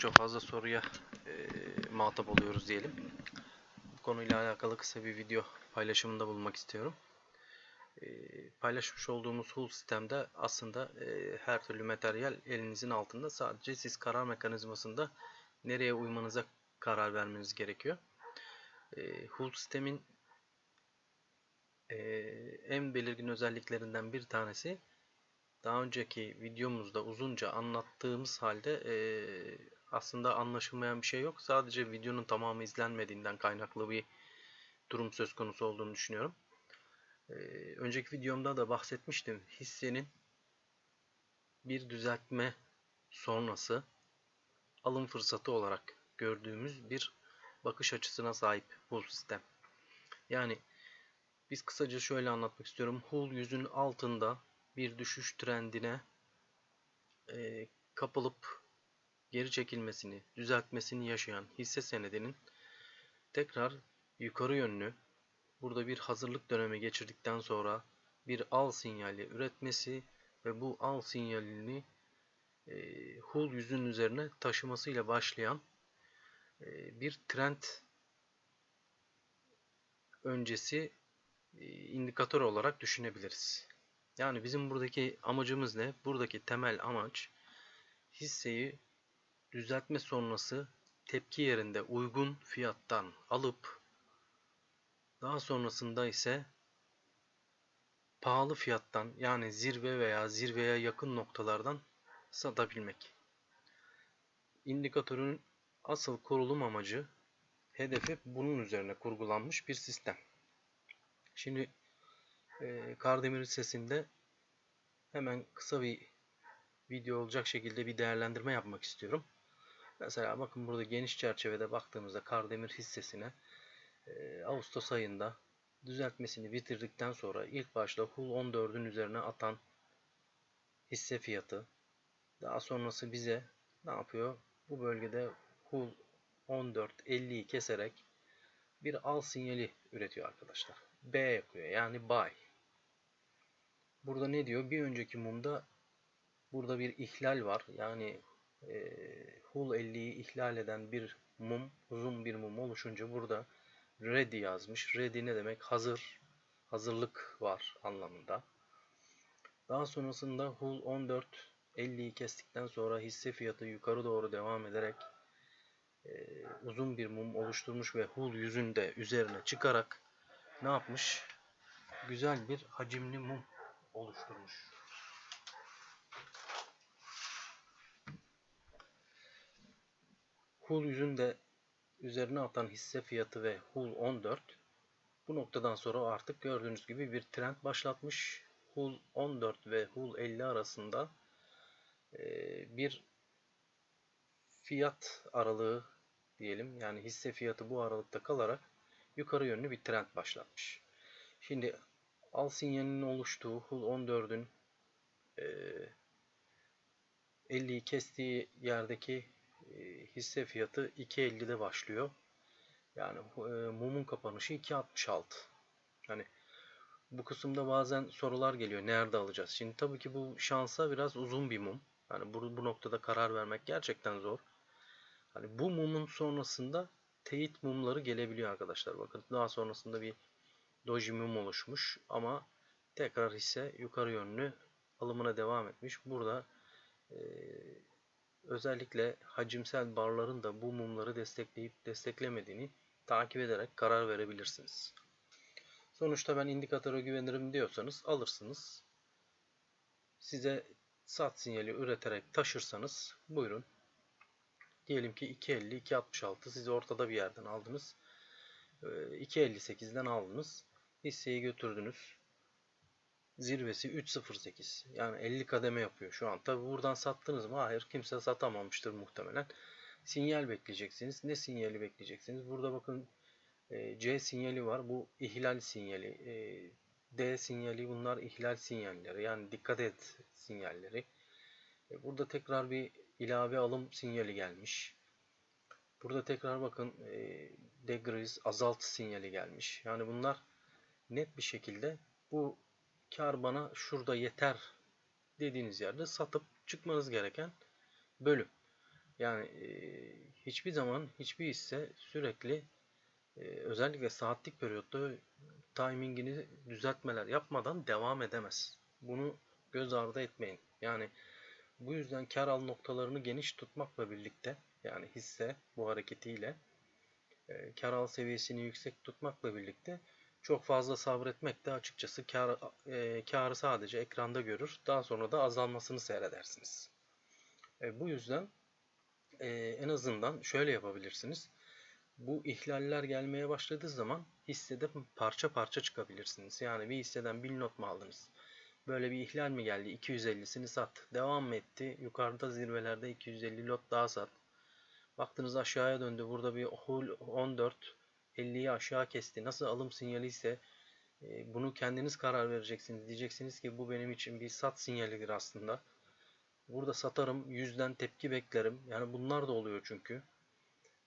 oldukça fazla soruya e, muhatap oluyoruz diyelim. Bu konuyla alakalı kısa bir video paylaşımında bulunmak istiyorum. E, paylaşmış olduğumuz Hull sistemde aslında e, her türlü materyal elinizin altında. Sadece siz karar mekanizmasında nereye uymanıza karar vermeniz gerekiyor. E, Hull sistemin e, en belirgin özelliklerinden bir tanesi daha önceki videomuzda uzunca anlattığımız halde e, aslında anlaşılmayan bir şey yok. Sadece videonun tamamı izlenmediğinden kaynaklı bir durum söz konusu olduğunu düşünüyorum. E, önceki videomda da bahsetmiştim. Hissenin bir düzeltme sonrası alım fırsatı olarak gördüğümüz bir bakış açısına sahip bu sistem. Yani biz kısaca şöyle anlatmak istiyorum. Hull yüzün altında bir düşüş trendine e, kapılıp geri çekilmesini, düzeltmesini yaşayan hisse senedinin tekrar yukarı yönlü burada bir hazırlık dönemi geçirdikten sonra bir al sinyali üretmesi ve bu al sinyalini e, Hull yüzün üzerine taşımasıyla başlayan e, bir trend öncesi e, indikatör olarak düşünebiliriz. Yani bizim buradaki amacımız ne? Buradaki temel amaç hisseyi düzeltme sonrası tepki yerinde uygun fiyattan alıp daha sonrasında ise pahalı fiyattan yani zirve veya zirveye yakın noktalardan satabilmek. İndikatörün asıl kurulum amacı hedefi bunun üzerine kurgulanmış bir sistem. Şimdi e, Kardemir hissesinde hemen kısa bir video olacak şekilde bir değerlendirme yapmak istiyorum. Mesela bakın burada geniş çerçevede baktığımızda Kardemir hissesine Ağustos ayında düzeltmesini bitirdikten sonra ilk başta Hull 14'ün üzerine atan hisse fiyatı daha sonrası bize ne yapıyor? Bu bölgede Hull 14.50'yi keserek bir al sinyali üretiyor arkadaşlar. B yapıyor yani buy. Burada ne diyor? Bir önceki mumda burada bir ihlal var. Yani e, Hull 50'yi ihlal eden bir mum, uzun bir mum oluşunca burada ready yazmış. Ready ne demek? Hazır, hazırlık var anlamında. Daha sonrasında Hull 14 50'yi kestikten sonra hisse fiyatı yukarı doğru devam ederek e, uzun bir mum oluşturmuş ve Hull yüzünde üzerine çıkarak ne yapmış? Güzel bir hacimli mum oluşturmuş. Hull yüzünde üzerine atan hisse fiyatı ve Hull 14 bu noktadan sonra artık gördüğünüz gibi bir trend başlatmış. Hull 14 ve Hull 50 arasında bir fiyat aralığı diyelim yani hisse fiyatı bu aralıkta kalarak yukarı yönlü bir trend başlatmış. Şimdi al sinyalinin oluştuğu Hull 14'ün e, 50'yi kestiği yerdeki e, hisse fiyatı 2.50'de başlıyor. Yani e, mumun kapanışı 2.66. Yani bu kısımda bazen sorular geliyor. Nerede alacağız? Şimdi tabii ki bu şansa biraz uzun bir mum. Yani bu, bu noktada karar vermek gerçekten zor. Hani bu mumun sonrasında teyit mumları gelebiliyor arkadaşlar. Bakın daha sonrasında bir doji mum oluşmuş ama tekrar hisse yukarı yönlü alımına devam etmiş. Burada e, özellikle hacimsel barların da bu mumları destekleyip desteklemediğini takip ederek karar verebilirsiniz. Sonuçta ben indikatöre güvenirim diyorsanız alırsınız. Size sat sinyali üreterek taşırsanız buyurun Diyelim ki 2.50, 2.66 siz ortada bir yerden aldınız. 2.58'den ee, aldınız. Hisseyi götürdünüz. Zirvesi 3.08. Yani 50 kademe yapıyor şu an. Tabi buradan sattınız mı? Hayır kimse satamamıştır muhtemelen. Sinyal bekleyeceksiniz. Ne sinyali bekleyeceksiniz? Burada bakın e, C sinyali var. Bu ihlal sinyali. E, D sinyali bunlar ihlal sinyalleri. Yani dikkat et sinyalleri. E, burada tekrar bir ilave alım sinyali gelmiş. Burada tekrar bakın decrease azalt sinyali gelmiş. Yani bunlar net bir şekilde bu kar bana şurada yeter dediğiniz yerde satıp çıkmanız gereken bölüm. Yani e, hiçbir zaman hiçbir hisse sürekli e, özellikle saatlik periyotta timingini düzeltmeler yapmadan devam edemez. Bunu göz ardı etmeyin. Yani bu yüzden kar al noktalarını geniş tutmakla birlikte yani hisse bu hareketiyle e, kar al seviyesini yüksek tutmakla birlikte çok fazla sabretmek de açıkçası kar, e, karı sadece ekranda görür. Daha sonra da azalmasını seyredersiniz. E, bu yüzden e, en azından şöyle yapabilirsiniz. Bu ihlaller gelmeye başladığı zaman hissede parça parça çıkabilirsiniz. Yani bir hisseden 1000 not mu aldınız? Böyle bir ihlal mi geldi? 250'sini sat. Devam mı etti? Yukarıda zirvelerde 250 lot daha sat. Baktınız aşağıya döndü. Burada bir hul 14 50'yi aşağı kesti. Nasıl alım sinyali ise e, bunu kendiniz karar vereceksiniz. Diyeceksiniz ki bu benim için bir sat sinyalidir aslında. Burada satarım. Yüzden tepki beklerim. Yani bunlar da oluyor çünkü.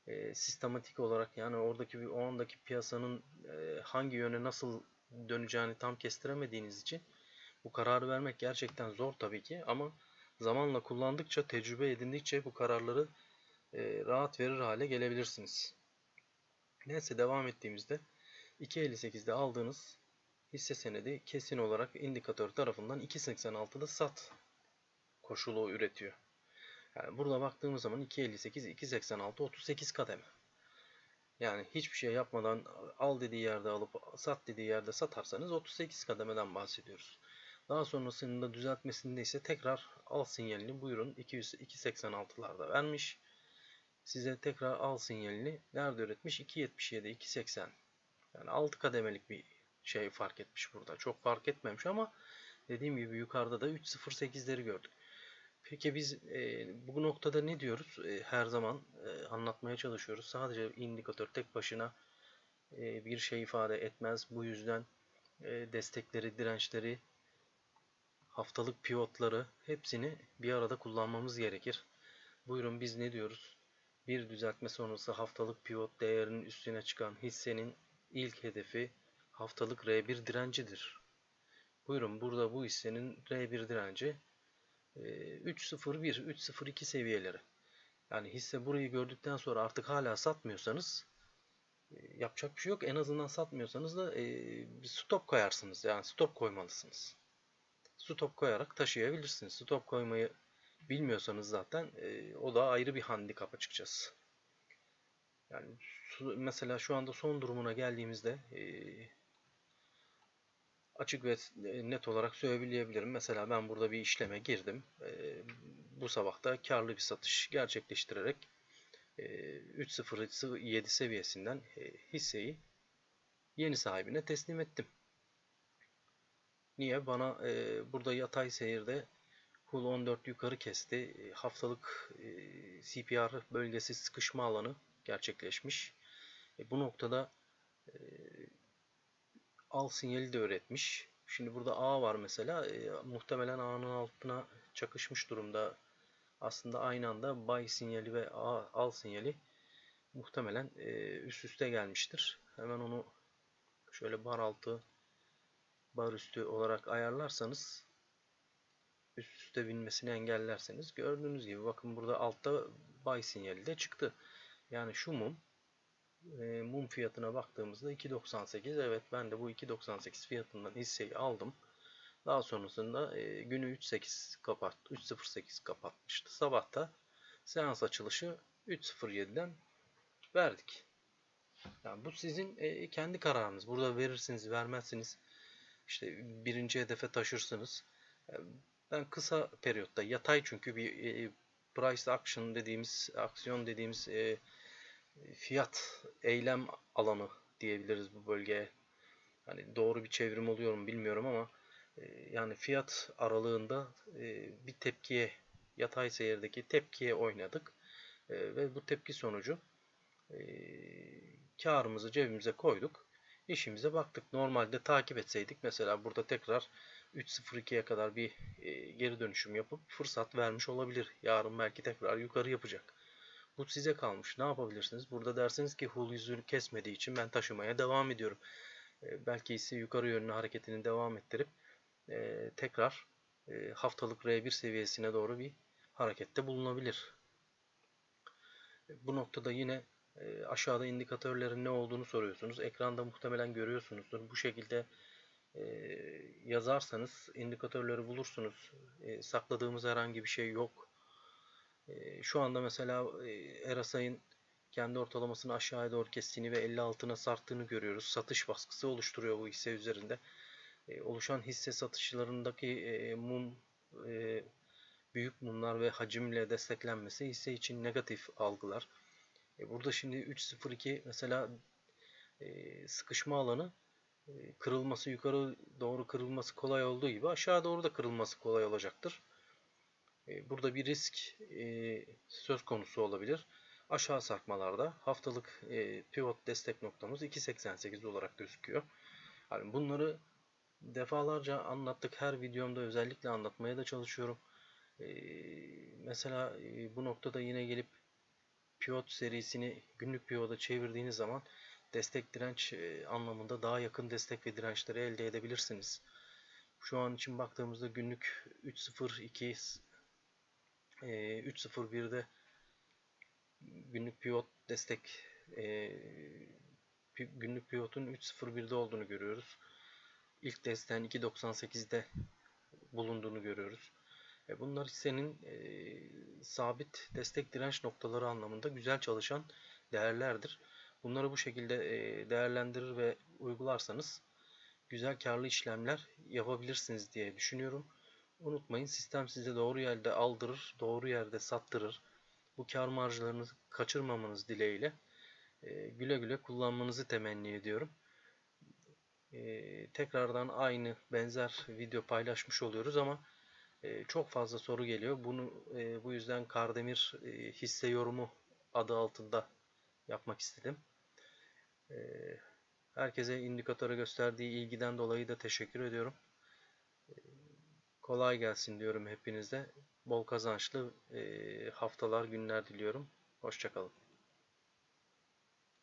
E, sistematik olarak yani oradaki bir o andaki piyasanın e, hangi yöne nasıl döneceğini tam kestiremediğiniz için bu kararı vermek gerçekten zor tabii ki ama zamanla kullandıkça, tecrübe edindikçe bu kararları e, rahat verir hale gelebilirsiniz. Neyse devam ettiğimizde 2.58'de aldığınız hisse senedi kesin olarak indikatör tarafından 2.86'da sat koşulu üretiyor. Yani burada baktığımız zaman 2.58, 2.86, 38 kademe. Yani hiçbir şey yapmadan al dediği yerde alıp sat dediği yerde satarsanız 38 kademeden bahsediyoruz. Daha sonrasında düzeltmesinde ise tekrar al sinyalini buyurun 286'larda vermiş. Size tekrar al sinyalini nerede üretmiş? 277, 280. Yani 6 kademelik bir şey fark etmiş burada. Çok fark etmemiş ama dediğim gibi yukarıda da 3.08'leri gördük. Peki biz e, bu noktada ne diyoruz? E, her zaman e, anlatmaya çalışıyoruz. Sadece indikatör tek başına e, bir şey ifade etmez. Bu yüzden e, destekleri, dirençleri, haftalık pivotları hepsini bir arada kullanmamız gerekir. Buyurun biz ne diyoruz? Bir düzeltme sonrası haftalık pivot değerinin üstüne çıkan hissenin ilk hedefi haftalık R1 direncidir. Buyurun burada bu hissenin R1 direnci 3.01, 3.02 seviyeleri. Yani hisse burayı gördükten sonra artık hala satmıyorsanız yapacak bir şey yok. En azından satmıyorsanız da bir stop koyarsınız. Yani stop koymalısınız. Stop koyarak taşıyabilirsiniz. Stop koymayı bilmiyorsanız zaten o da ayrı bir handikap açıkçası. Yani mesela şu anda son durumuna geldiğimizde açık ve net olarak söyleyebilirim. Mesela ben burada bir işleme girdim. Bu sabah da karlı bir satış gerçekleştirerek 3.07 seviyesinden hisseyi yeni sahibine teslim ettim. Niye? Bana burada yatay seyirde Hull 14 yukarı kesti. Haftalık CPR bölgesi sıkışma alanı gerçekleşmiş. Bu noktada al sinyali de öğretmiş. Şimdi burada A var mesela. E, muhtemelen A'nın altına çakışmış durumda. Aslında aynı anda buy sinyali ve A, al sinyali muhtemelen e, üst üste gelmiştir. Hemen onu şöyle bar altı bar üstü olarak ayarlarsanız üst üste binmesini engellerseniz gördüğünüz gibi bakın burada altta buy sinyali de çıktı. Yani şu mum e, mum fiyatına baktığımızda 2.98 evet ben de bu 2.98 fiyatından hisseyi aldım. Daha sonrasında e, günü 3.8 kapat 3.08 kapatmıştı. Sabahta seans açılışı 3.07'den verdik. Yani bu sizin e, kendi kararınız. Burada verirsiniz, vermezsiniz. İşte birinci hedefe taşırsınız. E, ben kısa periyotta yatay çünkü bir e, price action dediğimiz aksiyon dediğimiz e, fiyat eylem alanı diyebiliriz bu bölgeye. Hani doğru bir çevrim oluyor mu bilmiyorum ama e, yani fiyat aralığında e, bir tepkiye yatay seyirdeki tepkiye oynadık e, ve bu tepki sonucu karımızı cebimize koyduk. İşimize baktık. Normalde takip etseydik mesela burada tekrar 3.02'ye kadar bir geri dönüşüm yapıp fırsat vermiş olabilir. Yarın belki tekrar yukarı yapacak. Bu size kalmış. Ne yapabilirsiniz? Burada dersiniz ki hul yüzünü kesmediği için ben taşımaya devam ediyorum. E, belki ise yukarı yönlü hareketini devam ettirip e, tekrar e, haftalık R1 seviyesine doğru bir harekette bulunabilir. Bu noktada yine e, aşağıda indikatörlerin ne olduğunu soruyorsunuz. Ekranda muhtemelen görüyorsunuzdur. Bu şekilde e, yazarsanız indikatörleri bulursunuz. E, sakladığımız herhangi bir şey yok. E, şu anda mesela e, Erasay'ın kendi ortalamasını aşağıya doğru kestiğini ve 50 altına sarttığını görüyoruz. Satış baskısı oluşturuyor bu hisse üzerinde. Oluşan hisse satışlarındaki e, mum e, büyük mumlar ve hacimle desteklenmesi hisse için negatif algılar. E, burada şimdi 3.02 mesela sıkışma alanı kırılması yukarı doğru kırılması kolay olduğu gibi aşağı doğru da kırılması kolay olacaktır. E, burada bir risk e, söz konusu olabilir. Aşağı sarkmalarda haftalık e, pivot destek noktamız 2.88 olarak gözüküyor. Yani bunları defalarca anlattık. Her videomda özellikle anlatmaya da çalışıyorum. Mesela bu noktada yine gelip pivot serisini günlük pivota çevirdiğiniz zaman destek direnç e, anlamında daha yakın destek ve dirençleri elde edebilirsiniz. Şu an için baktığımızda günlük 3.02 e, 3.01'de günlük pivot destek e, günlük pivotun 3.01'de olduğunu görüyoruz. İlk desteğin 2.98'de bulunduğunu görüyoruz. E, bunlar hissenin e, sabit destek direnç noktaları anlamında güzel çalışan değerlerdir. Bunları bu şekilde e, değerlendirir ve uygularsanız güzel karlı işlemler yapabilirsiniz diye düşünüyorum. Unutmayın sistem size doğru yerde aldırır, doğru yerde sattırır. Bu kar marjlarını kaçırmamanız dileğiyle e, güle güle kullanmanızı temenni ediyorum. E, tekrardan aynı benzer video paylaşmış oluyoruz ama çok fazla soru geliyor. Bunu bu yüzden Kardemir hisse yorumu adı altında yapmak istedim. E, herkese indikatöre gösterdiği ilgiden dolayı da teşekkür ediyorum. E, kolay gelsin diyorum hepinize. Bol kazançlı e, haftalar, günler diliyorum. Hoşçakalın.